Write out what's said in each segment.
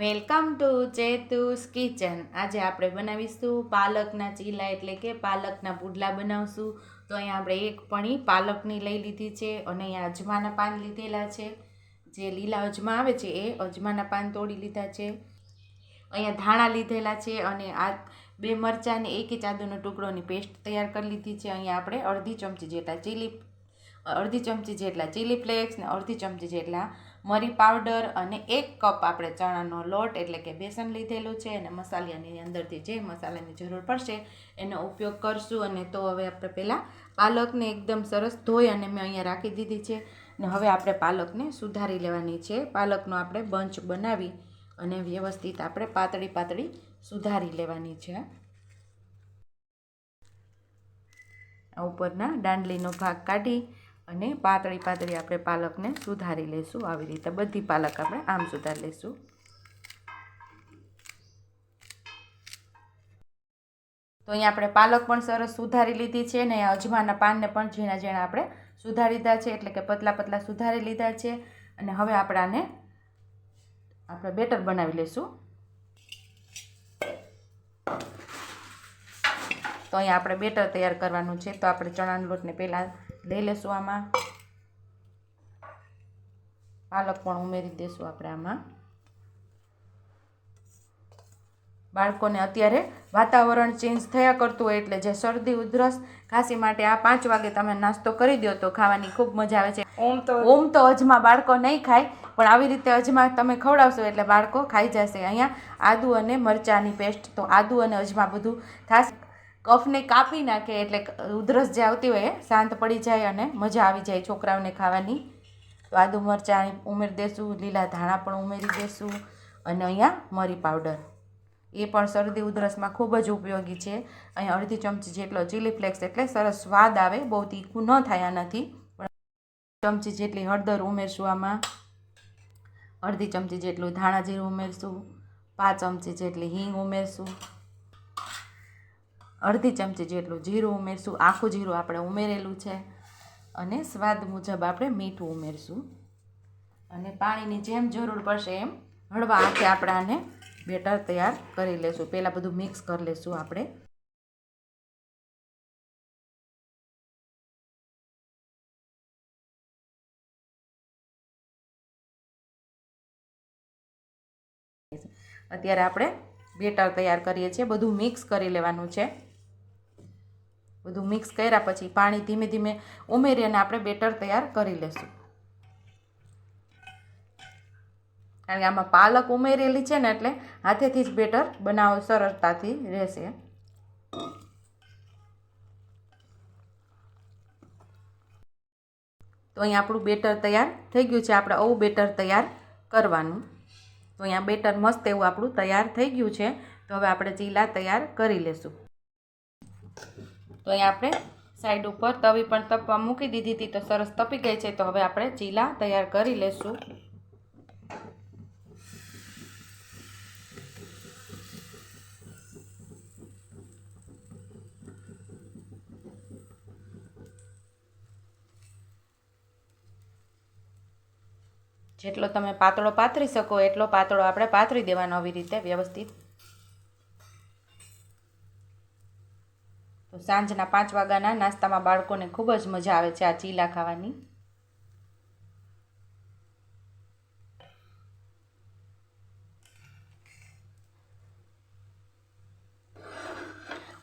Welcome to ચેતુસ kitchen. આજે આપણે બનાવીશું પાલકના ચીલા એટલે કે પાલકના પુડલા બનાવશું. તો અહીંયા આપણે એક પણી પાલકની લઈ લીધી છે અને અહીંયા અજમાના પાન લીધેલા છે. જે લીલા અજમા આવે છે એ અજમાના પાન તોડી લીધા છે. અહીંયા ધાણા લીધેલા છે અને આ બે મરચાંને એક આદુનો ટુકડોની પેસ્ટ તૈયાર કરી લીધી છે. અહીંયા આપણે અડધી ચમચી જેટલા ચીલી અડધી ચમચી જેટલા ચીલી ફ્લેક્સ ને અડધી ચમચી જેટલા મરી પાવડર અને એક કપ આપણે ચણાનો લોટ એટલે કે બેસન લીધેલું છે અને મસાલાની અંદરથી જે મસાલાની જરૂર પડશે એનો ઉપયોગ કરશું અને તો હવે આપણે પહેલાં પાલકને એકદમ સરસ ધોઈ અને મેં અહીંયા રાખી દીધી છે ને હવે આપણે પાલકને સુધારી લેવાની છે. પાલકનો આપણે બંચ બનાવી અને વ્યવસ્થિત આપણે પાતળી પાતળી સુધારી લેવાની છે. ઉપરના દાંડલીનો ભાગ કાઢી અને પાતળી પાતળી આપણે પાલકને સુધારી લઈશું આવી રીતે બધી પાલક આપણે આમ સુધારી લઈશું તો અહીંયા આપણે પાલક પણ સરસ સુધારી લીધી છે અને અજમાના પાનને પણ ઝીણા ઝીણા આપણે સુધારી લીધા છે, એટલે કે પતલા પતલા સુધારી લીધા છે. અને હવે આપણે આને આપણે બેટર બનાવી લઈશું તો અહીંયા આપણે બેટર તૈયાર કરવાનું છે. તો આપણે ચણાના લોટને પહેલાં લઈ લેશું આમાં? પાલક પણ ઉમેરી દઈશું આપણે આમાં. બાળકોને અત્યારે વાતાવરણ ચેન્જ થયા કરતું હોય એટલે જે શરદી ઉધરસ ખાંસી માટે આ પાંચ વાગે તમે નાસ્તો કરી દો તો ખાવાની ખૂબ મજા આવે છે. ઓમ તો ઓમ તો અજમા બાળકો નહીં ખાય પણ આવી રીતે અજમા તમે ખવડાવશો એટલે બાળકો ખાઈ જશે. અહીંયા આદુ અને મરચાંની પેસ્ટ તો આદુ અને અજમા બધું ખાસ કફને કાપી નાખે એટલે ઉધરસ જે આવતી હોય એ શાંત પડી જાય અને મજા આવી જાય છોકરાઓને ખાવાની. તો આદુ મરચાં, ઉમેરી દેશું લીલા ધાણા પણ ઉમેરી દેશું અને અહીંયા મરી પાવડર. એ પણ શરદી ઉધરસમાં ખૂબ જ ઉપયોગી છે. અહીંયા અડધી ચમચી જેટલો ચીલી ફ્લેક્સ એટલે સરસ સ્વાદ આવે, બહુ તીખું ન થાય આનાથી. પણ ચમચી જેટલી હળદર ઉમેરશું આમાં. અડધી ચમચી જેટલું ધાણા જીરું ઉમેરશું. પાંચ ચમચી જેટલી હિંગ ઉમેરશું. અડધી ચમચી જેટલું જીરું ઉમેરશું. આખું જીરું આપણે ઉમેરેલું છે. અને સ્વાદ મુજબ આપણે મીઠું ઉમેરશું. અને પાણીની જેમ જરૂર પડશે એમ હળવા હાથે આપણે આને બેટર તૈયાર કરી લેશું. પહેલાં બધું મિક્સ કરી લેશું આપણે. અત્યારે આપણે બેટર તૈયાર કરીએ છીએ. બધું મિક્સ કરી લેવાનું છે. બધું મિક્સ કર્યા પછી પાણી ધીમે ધીમે ઉમેરી અને આપણે બેટર તૈયાર કરી લેશું. કારણ કે આમાં પાલક ઉમેરેલી છે ને એટલે હાથેથી જ બેટર બનાવો સરળતાથી રહેશે. તો અહીંયા આપણું બેટર તૈયાર થઈ ગયું છે. આપણે આવું બેટર તૈયાર કરવાનું. તો અહીંયા બેટર મસ્ત એવું આપણું તૈયાર થઈ ગયું છે. તો હવે આપણે ચીલા તૈયાર કરી લેશું. તો અહીં આપણે સાઈડ ઉપર તવી પણ તપવા મૂકી દીધી હતી તો સરસ તપી ગઈ છે તો હવે આપણે ચીલા તૈયાર કરી લેશું. જેટલો તમે પાતળો પાથરી શકો એટલો પાતળો આપણે પાથરી દેવાનો આવી રીતે વ્યવસ્થિત. સાંજના પાંચ વાગ્યાના નાસ્તામાં બાળકોને ખૂબ જ મજા આવે છે આ ચીલા ખાવાની.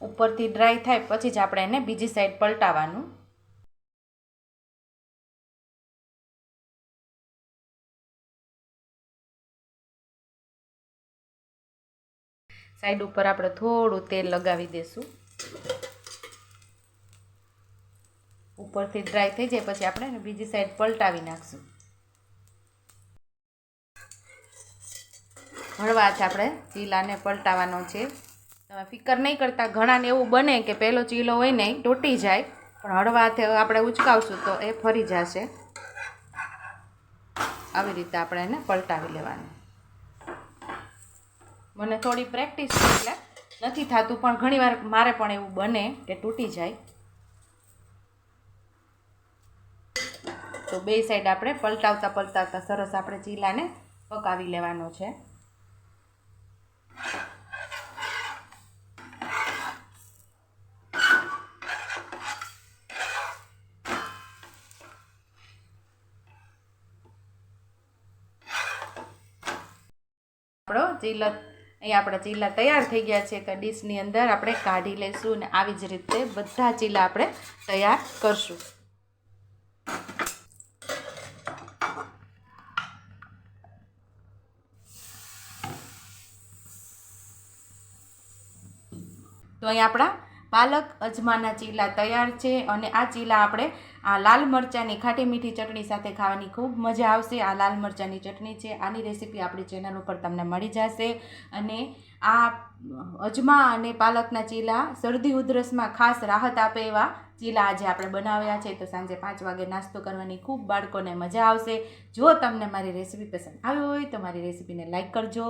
ઉપરથી ડ્રાય થાય પછી જ આપણે એને બીજી સાઈડ પલટાવવાનું સાઈડ ઉપર આપણે થોડું તેલ લગાવી દઈશું ઉપરથી ડ્રાય થઈ જાય પછી આપણે બીજી સાઈડ પલટાવી નાખશું. હળવા છે આપણે ચીલાને પલટાવાનો છે. તમે ફિકર નહીં કરતા, ઘણાને એવું બને કે પહેલો ચીલો હોય નહીં તૂટી જાય, પણ હળવા હાથે આપણે ઉચકાવશું તો એ ફરી જશે. આવી રીતે આપણે એને પલટાવી લેવાનું. મને થોડી પ્રેક્ટિસ એટલે નથી થતું, પણ ઘણીવાર મારે પણ એવું બને કે તૂટી જાય. તો બે સાઈડ આપણે પલટાવતા પલટાવતા સરસ આપણે ચીલાને પકાવી લેવાનો છે. આપણો ચીલા અહીંયા આપણા ચીલા તૈયાર થઈ ગયા છે કે ડીશની અંદર આપણે કાઢી લઈશું અને આવી જ રીતે બધા ચીલા આપણે તૈયાર કરશું. તો અહીં આપણા પાલક અજમાના ચીલા તૈયાર છે અને આ ચીલા આપણે આ લાલ મરચાંની ખાટી મીઠી ચટણી સાથે ખાવાની ખૂબ મજા આવશે. આ લાલ મરચાંની ચટણી છે, આની રેસીપી આપણી ચેનલ ઉપર તમને મળી જશે. અને આ અજમા અને પાલકના ચીલા શરદી ઉધરસમાં ખાસ રાહત આપે એવા ચીલા આજે આપણે બનાવ્યા છે. તો સાંજે પાંચ વાગે નાસ્તો કરવાની ખૂબ બાળકોને મજા આવશે. જો તમને મારી રેસીપી પસંદ આવી હોય તો મારી રેસીપીને લાઇક કરજો.